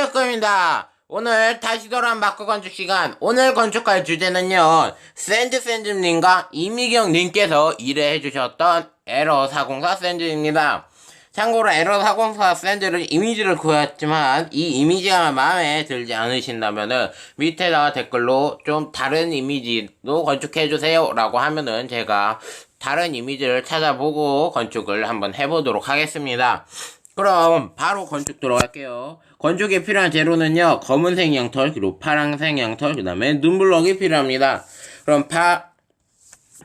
안녕입니다. 오늘 다시 돌아온 마크 건축 시간. 오늘 건축할 주제는요. 샌드샌드님과 이미경님께서 일해주셨던 에러 404 샌드입니다. 참고로 에러 404 샌드를 이미지를 구했지만 이 이미지가 마음에 들지 않으신다면은 밑에다가 댓글로 좀 다른 이미지도 건축해주세요 라고 하면은 제가 다른 이미지를 찾아보고 건축을 한번 해보도록 하겠습니다. 그럼 바로 건축 들어갈게요. 건축에 필요한 재료는요. 검은색 양털, 그리고 파란색 양털, 그 다음에 눈블럭이 필요합니다. 그럼 파,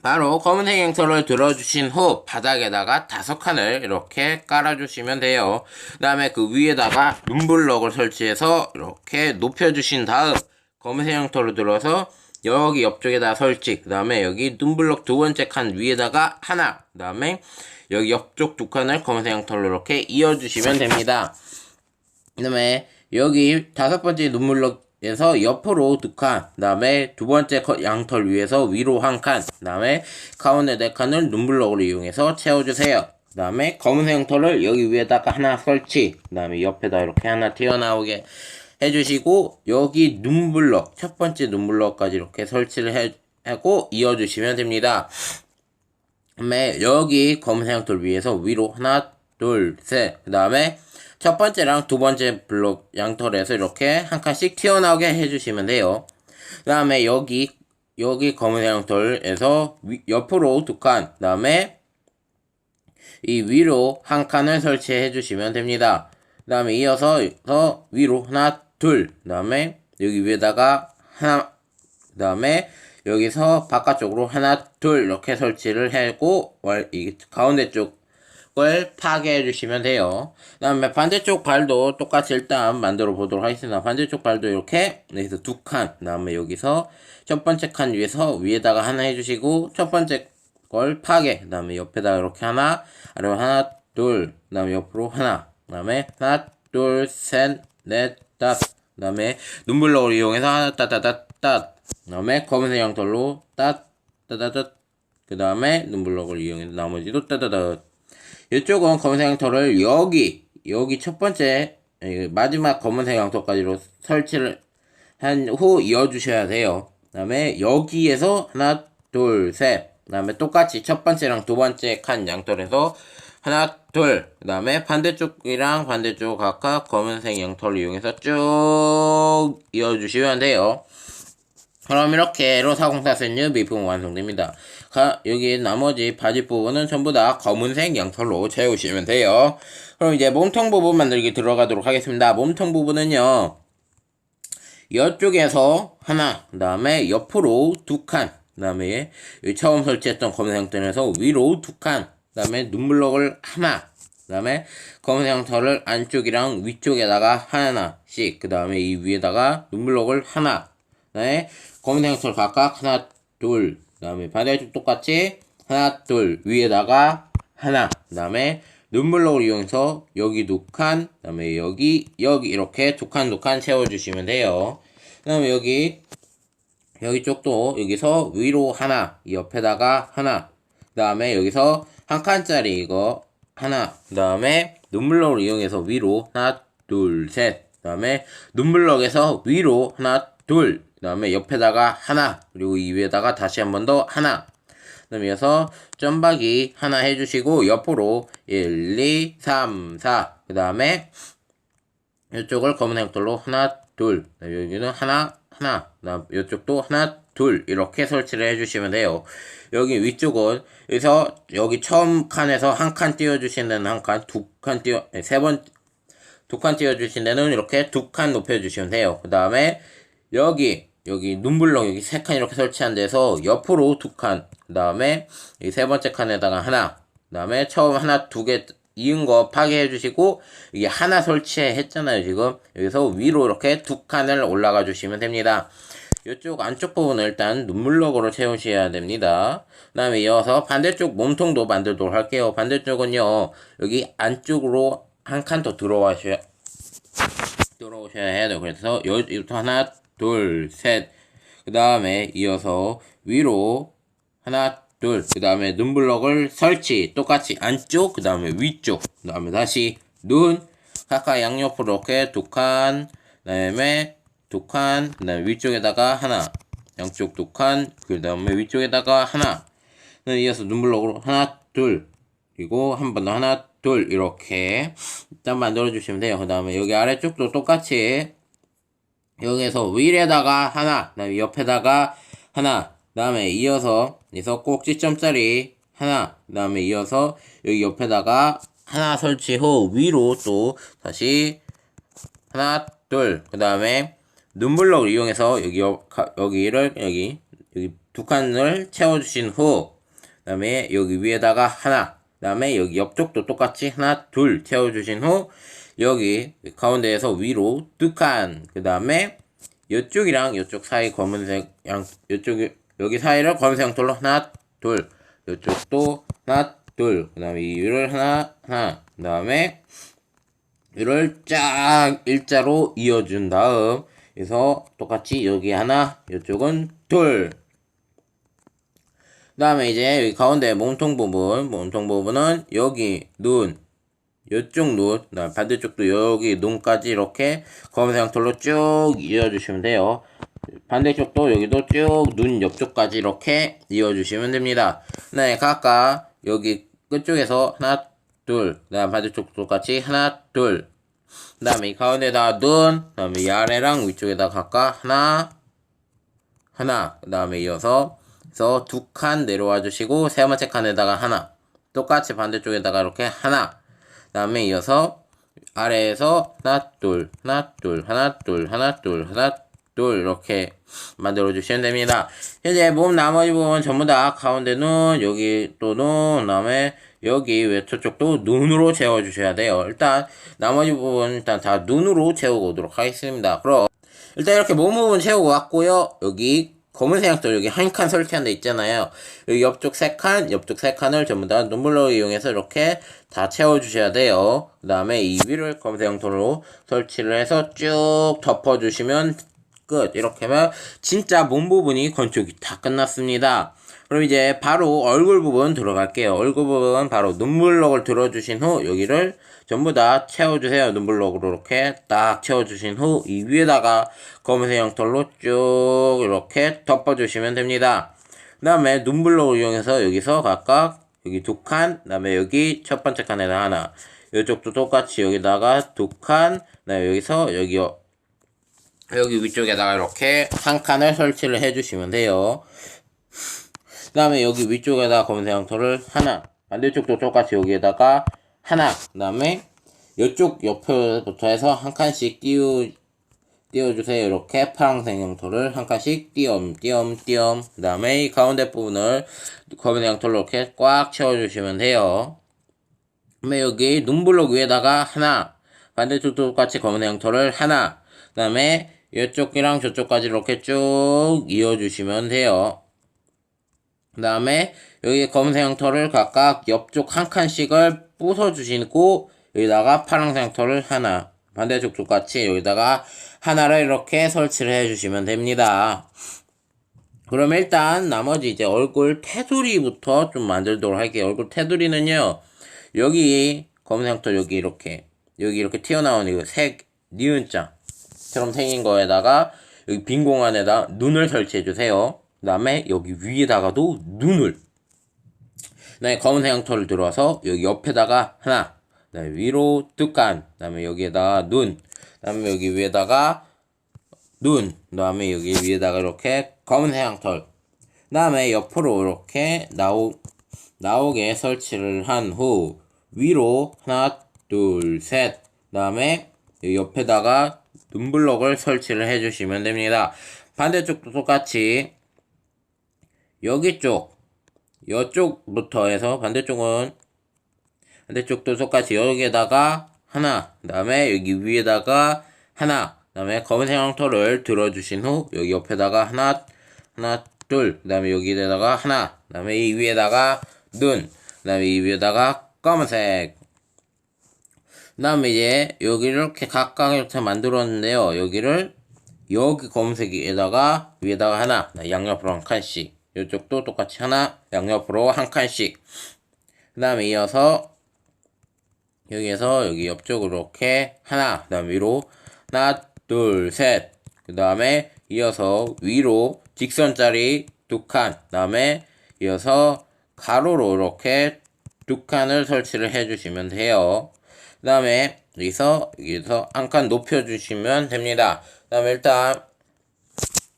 바로 검은색 양털을 들어주신 후 바닥에다가 다섯 칸을 이렇게 깔아주시면 돼요. 그 다음에 그 위에다가 눈블럭을 설치해서 이렇게 높여주신 다음 검은색 양털을 들어서 여기 옆쪽에다 설치 그 다음에 여기 눈블럭 두 번째 칸 위에다가 하나 그 다음에 여기 옆쪽 두 칸을 검은색 양털로 이렇게 이어주시면 됩니다 그 다음에 여기 다섯 번째 눈블럭에서 옆으로 두 칸, 그 다음에 두 번째 양털 위에서 위로 한 칸, 그 다음에 가운데 네 칸을 눈블럭으로 이용해서 채워주세요. 그 다음에 검은색 양털을 여기 위에다가 하나 설치, 그 다음에 옆에다 이렇게 하나 튀어나오게 해주시고 여기 눈블럭 첫 번째 눈블럭까지 이렇게 설치를 해, 하고 이어주시면 됩니다. 그다음에 여기 검은색 양털 위에서 위로 하나 둘 셋 그 다음에 첫 번째랑 두 번째 블록 양털에서 이렇게 한 칸씩 튀어나오게 해주시면 돼요. 그 다음에 여기 여기 검은색 양털에서 위, 옆으로 두 칸, 그 다음에 이 위로 한 칸을 설치해 주시면 됩니다. 그 다음에 이어서 위로 하나, 둘, 그 다음에 여기 위에다가 하나, 그 다음에 여기서 바깥쪽으로 하나, 둘 이렇게 설치를 이 가운데 쪽 을 파괴해 주시면 돼요. 그 다음에 반대쪽 발도 똑같이 일단 만들어 보도록 하겠습니다. 반대쪽 발도 이렇게 여기서 두 칸, 그 다음에 여기서 첫 번째 칸 위에서 위에다가 하나 해주시고 첫 번째 걸 파괴, 그 다음에 옆에다가 이렇게 하나, 아래로 하나, 둘, 그 다음에 옆으로 하나, 그 다음에 하나, 둘, 셋, 넷, 다섯, 그 다음에 눈블럭을 이용해서 하나, 따따따따, 그 다음에 검은색 양털로 따, 따따따, 그 다음에 눈블럭을 이용해서 나머지도 따따따, 이쪽은 검은색 양털을 여기 여기 첫 번째 마지막 검은색 양털까지로 설치를 한 후 이어주셔야 돼요. 그 다음에 여기에서 하나 둘셋 그 다음에 똑같이 첫 번째랑 두 번째 칸 양털에서 하나 둘그 다음에 반대쪽이랑 반대쪽 각각 검은색 양털을 이용해서 쭉 이어주시면 돼요. 그럼 이렇게 로사공사 센유 미품 완성됩니다. 가, 여기 나머지 바지 부분은 전부 다 검은색 양털로 채우시면 돼요. 그럼 이제 몸통 부분 만들기 들어가도록 하겠습니다. 몸통 부분은요. 이쪽에서 하나, 그 다음에 옆으로 두 칸, 그 다음에 처음 설치했던 검은색 양털에서 위로 두 칸, 그 다음에 눈블럭을 하나, 그 다음에 검은색 양털을 안쪽이랑 위쪽에다가 하나씩, 그 다음에 이 위에다가 눈블럭을 하나, 네. 검은색 털 각각 하나, 둘. 그 다음에 반대쪽 똑같이 하나, 둘. 위에다가 하나. 그 다음에 눈블럭을 이용해서 여기 두 칸, 그 다음에 여기, 여기 이렇게 두 칸, 두 칸 채워주시면 돼요. 그 다음에 여기, 여기 쪽도 여기서 위로 하나, 옆에다가 하나. 그 다음에 여기서 한 칸짜리 이거 하나. 그 다음에 눈블럭을 이용해서 위로 하나, 둘, 셋. 그 다음에 눈블럭에서 위로 하나, 둘. 그 다음에 옆에다가 하나 그리고 이 위에다가 다시 한 번 더 하나. 그 다음에 이어서 점박이 하나 해주시고 옆으로 1, 2, 3, 4 그 다음에 이쪽을 검은 색돌로 하나 둘. 여기는 하나 하나. 그다음 이쪽도 하나 둘. 이렇게 설치를 해주시면 돼요. 여기 위쪽은 그래서 여기 처음 칸에서 한 칸 띄워주신 데는 한 칸, 두 칸 띄워, 네, 세 번, 두 칸 띄워주신 데는 이렇게 두 칸 높여주시면 돼요. 그 다음에 여기 여기 눈블럭 여기 세 칸 이렇게 설치한 데서 옆으로 두 칸, 그 다음에 이 세 번째 칸에다가 하나, 그 다음에 처음 하나 두 개 이은 거 파괴해 주시고 이게 하나 설치했잖아요 지금 여기서 위로 이렇게 두 칸을 올라가 주시면 됩니다. 이쪽 안쪽 부분을 일단 눈물럭으로 채우셔야 됩니다. 그 다음에 이어서 반대쪽 몸통도 만들도록 할게요. 반대쪽은요 여기 안쪽으로 한 칸 더 들어와셔야 들어오셔야 해요. 그래서 여기부터 하나 둘, 셋. 그 다음에 이어서 위로 하나, 둘. 그 다음에 눈블럭을 설치. 똑같이 안쪽, 그 다음에 위쪽. 그 다음에 다시 눈. 각각 양옆으로 이렇게 두 칸. 다음에 두 칸, 그 다음에 위쪽에다가 하나, 양쪽 두 칸, 그 다음에 위쪽에다가 하나, 그 이어서 눈블럭으로 하나, 둘, 그리고 한 번 더 하나, 둘, 이렇게 일단 만들어 주시면 돼요. 그 다음에 여기 아래쪽도 똑같이 여기에서 위에다가 하나, 그 다음에 옆에다가 하나, 그 다음에 이어서 여기서 꼭지점짜리 하나, 그 다음에 이어서 여기 옆에다가 하나 설치 후 위로 또 다시 하나, 둘, 그 다음에 눈블럭을 이용해서 여기 여기를 여기 여기 두 칸을 채워주신 후, 그 다음에 여기 위에다가 하나, 그 다음에 여기 옆쪽도 똑같이 하나, 둘 채워주신 후, 여기 가운데에서 위로 두 칸, 그 다음에 이쪽이랑 이쪽 사이 검은색 양 이쪽 여기 사이를 검은색 양털로 하나, 둘, 이쪽도 하나, 둘, 그 다음에 이 위를 하나, 하나, 그 다음에 이를 쫙 일자로 이어준 다음 그래서 똑같이 여기 하나 이쪽은 둘. 그 다음에 이제 여기 가운데 몸통 부분 몸통 부분은 여기 눈 이쪽 눈 반대쪽도 여기 눈까지 이렇게 검은색 양털로 쭉 이어주시면 돼요. 반대쪽도 여기도 쭉 눈 옆쪽까지 이렇게 이어주시면 됩니다. 네 각각 여기 끝쪽에서 하나 둘 그다음 반대쪽도 똑같이 하나 둘. 그 다음에 이 가운데다가 눈, 그 다음에 이 아래랑 위쪽에다 각각 하나, 하나, 그 다음에 이어서, 두 칸 내려와 주시고, 세 번째 칸에다가 하나, 똑같이 반대쪽에다가 이렇게 하나, 그 다음에 이어서, 아래에서 하나, 둘, 하나, 둘, 하나, 둘, 하나, 둘, 하나, 둘, 이렇게 만들어 주시면 됩니다. 이제 몸 나머지 부분 전부 다 가운데 눈, 여기 또 눈, 그 다음에 여기 외투 쪽도 눈으로 채워 주셔야 돼요. 일단 나머지 부분 일단 다 눈으로 채우고 오도록 하겠습니다. 그럼 일단 이렇게 몸 부분 채우고 왔고요. 여기 검은색 양털 여기 한 칸 설치한 데 있잖아요. 여기 옆쪽 세 칸, 옆쪽 세 칸을 전부 다 눈블럭 이용해서 이렇게 다 채워주셔야 돼요. 그 다음에 이 위를 검은색 양털로 설치를 해서 쭉 덮어주시면 끝. 이렇게 하면 진짜 몸 부분이 건축이 다 끝났습니다. 그럼 이제 바로 얼굴 부분 들어갈게요. 얼굴 부분 바로 눈블럭을 들어주신 후 여기를 전부 다 채워주세요. 눈블럭으로 이렇게 딱 채워주신 후 이 위에다가 검은색 양털로 쭉 이렇게 덮어주시면 됩니다. 그 다음에 눈블럭을 이용해서 여기서 각각 여기 두 칸, 그 다음에 여기 첫 번째 칸에다 하나, 이쪽도 똑같이 여기다가 두 칸, 그 다음에 여기서 여기 어- 여기 위쪽에다가 이렇게 한 칸을 설치를 해주시면 돼요. 그 다음에 여기 위쪽에다가 검은색 양털을 하나, 반대쪽도 똑같이 여기에다가 하나, 그 다음에 이쪽 옆에부터 해서 한 칸씩 띄우, 띄워주세요. 이렇게 파란색 양털을 한 칸씩 띄엄, 띄엄, 띄엄. 그 다음에 이 가운데 부분을 검은색 양털로 이렇게 꽉 채워주시면 돼요. 그다음에 여기 눈블럭 위에다가 하나, 반대쪽도 똑같이 검은색 양털을 하나, 그 다음에 이쪽이랑 저쪽까지 이렇게 쭉 이어주시면 돼요. 그 다음에 여기 검은색 양털을 각각 옆쪽 한 칸씩을 부숴주시고 여기다가 파란색 양털을 하나 반대쪽 똑같이 여기다가 하나를 이렇게 설치를 해주시면 됩니다. 그럼 일단 나머지 이제 얼굴 테두리부터 좀 만들도록 할게요. 얼굴 테두리는요 여기 검은색 양털 여기 이렇게 여기 이렇게 튀어나온 이거 색 니은자처럼 생긴 거에다가 여기 빈 공간에다 눈을 설치해 주세요. 그 다음에 여기 위에다가도 눈을 그 다음에 검은색 양털을 들어와서 여기 옆에다가 하나 그 다음에 위로 뚜깐 그 다음에 여기에다가 눈 그 다음에 여기 위에다가 눈 그 다음에 여기 위에다가 이렇게 검은색 양털 그 다음에 옆으로 이렇게 나오 나오게 설치를 한 후 위로 하나 둘셋 그 다음에 여기 옆에다가 눈블럭을 설치를 해주시면 됩니다. 반대쪽도 똑같이 여기 쪽, 이쪽부터 해서 반대쪽은 반대쪽도 똑같이 여기에다가 하나, 그 다음에 여기 위에다가 하나, 그 다음에 검은색 양털을 들어주신 후 여기 옆에다가 하나, 하나, 둘, 그 다음에 여기에다가 하나, 그 다음에 이 위에다가 눈, 그 다음에 이 위에다가 검은색. 그 다음에 이제 여기 이렇게 각각 이렇게 만들었는데요. 여기를 여기 검은색에다가 위에다가 하나, 양옆으로 한 칸씩. 이쪽도 똑같이 하나, 양옆으로 한 칸씩. 그 다음에 이어서 여기에서 여기 옆쪽으로 이렇게 하나, 그 다음 위로 하나, 둘, 셋. 그 다음에 이어서 위로 직선짜리 두 칸. 그 다음에 이어서 가로로 이렇게 두 칸을 설치를 해주시면 돼요. 그 다음에 여기서 여기서 한 칸 높여주시면 됩니다. 그 다음에 일단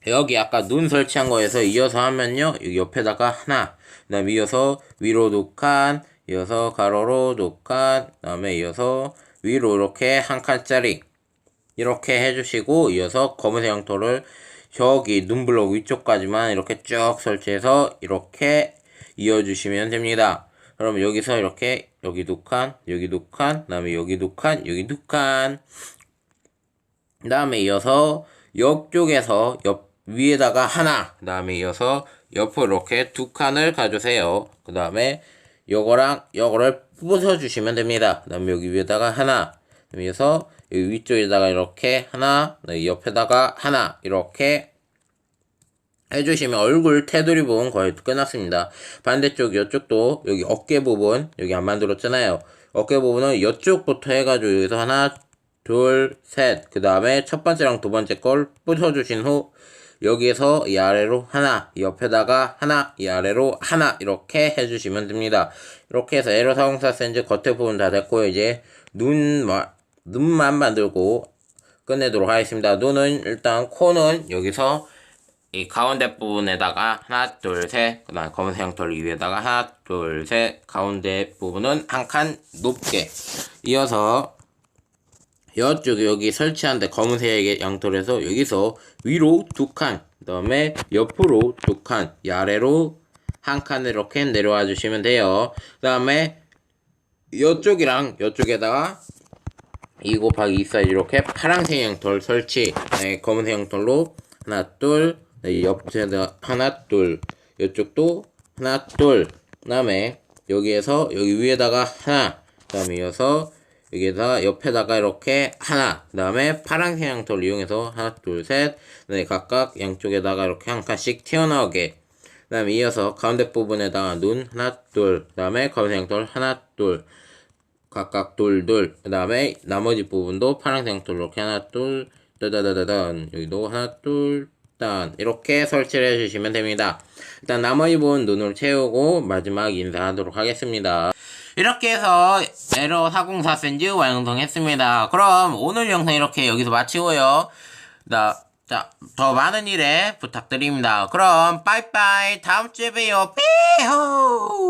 여기 아까 눈 설치한 거에서 이어서 하면요 여기 옆에다가 하나 그 다음에 이어서 위로 두 칸 이어서 가로로 두칸그 다음에 이어서 위로 이렇게 한 칸짜리 이렇게 해주시고 이어서 검은색 양토를 저기 눈블럭 위쪽까지만 이렇게 쭉 설치해서 이렇게 이어주시면 됩니다. 그럼 여기서 이렇게 여기 두 칸, 여기 두 칸, 그 다음에 여기 두 칸, 여기 두 칸. 그 다음에 이어서 옆쪽에서 옆 위에다가 하나, 그 다음에 이어서 옆으로 이렇게 두 칸을 가주세요. 그 다음에 요거랑 요거를 부숴주시면 됩니다. 그 다음에 여기 위에다가 하나, 이어서 여기 위쪽에다가 이렇게 하나, 네, 옆에다가 하나 이렇게 해주시면 얼굴 테두리 부분 거의 끝났습니다. 반대쪽 이쪽도 여기 어깨 부분 여기 안 만들었잖아요. 어깨 부분은 이쪽부터 해가지고 여기서 하나, 둘, 셋. 그 다음에 첫 번째랑 두 번째 걸 부숴주신 후 여기에서 이 아래로 하나, 이 옆에다가 하나, 이 아래로 하나 이렇게 해주시면 됩니다. 이렇게 해서 에러 404 센즈 겉에 부분 다 됐고 이제 눈 마- 눈만 만들고 끝내도록 하겠습니다. 눈은 일단 코는 여기서 이 가운데 부분에다가 하나 둘셋 그 다음 검은색 양털 위에다가 하나 둘셋 가운데 부분은 한 칸 높게 이어서 이쪽 여기 설치한데 검은색 양털에서 여기서 위로 두 칸, 그 다음에 옆으로 두 칸, 이 아래로 한 칸을 이렇게 내려와 주시면 돼요. 그 다음에 이쪽이랑 이쪽에다가 2 곱하기 2 사이즈 이렇게 파란색 양털 설치, 네, 검은색 양털로 하나 둘, 네, 옆에다 하나 둘, 이쪽도 하나 둘, 그 다음에 여기에서 여기 위에다가 하나, 그 다음에 이어서 여기에다 옆에다가 이렇게 하나, 그 다음에 파란색 양털 이용해서 하나, 둘, 셋, 네, 각각 양쪽에다가 이렇게 한 칸씩 튀어나오게. 그 다음에 이어서 가운데 부분에다가 눈 하나, 둘, 그 다음에 검은색 양털 하나, 둘, 각각 둘, 둘. 그 다음에 나머지 부분도 파란색 양털 이렇게 하나, 둘, 따다다다단. 여기도 하나, 둘, 단. 이렇게 설치를 해주시면 됩니다. 일단 나머지 부분 눈으로 채우고 마지막 인사하도록 하겠습니다. 이렇게 해서 에러 404 센즈 완성했습니다. 그럼 오늘 영상 이렇게 여기서 마치고요. 나, 자, 더 많은 일에 부탁드립니다. 그럼 빠이빠이 다음 주에 봬요. 빼호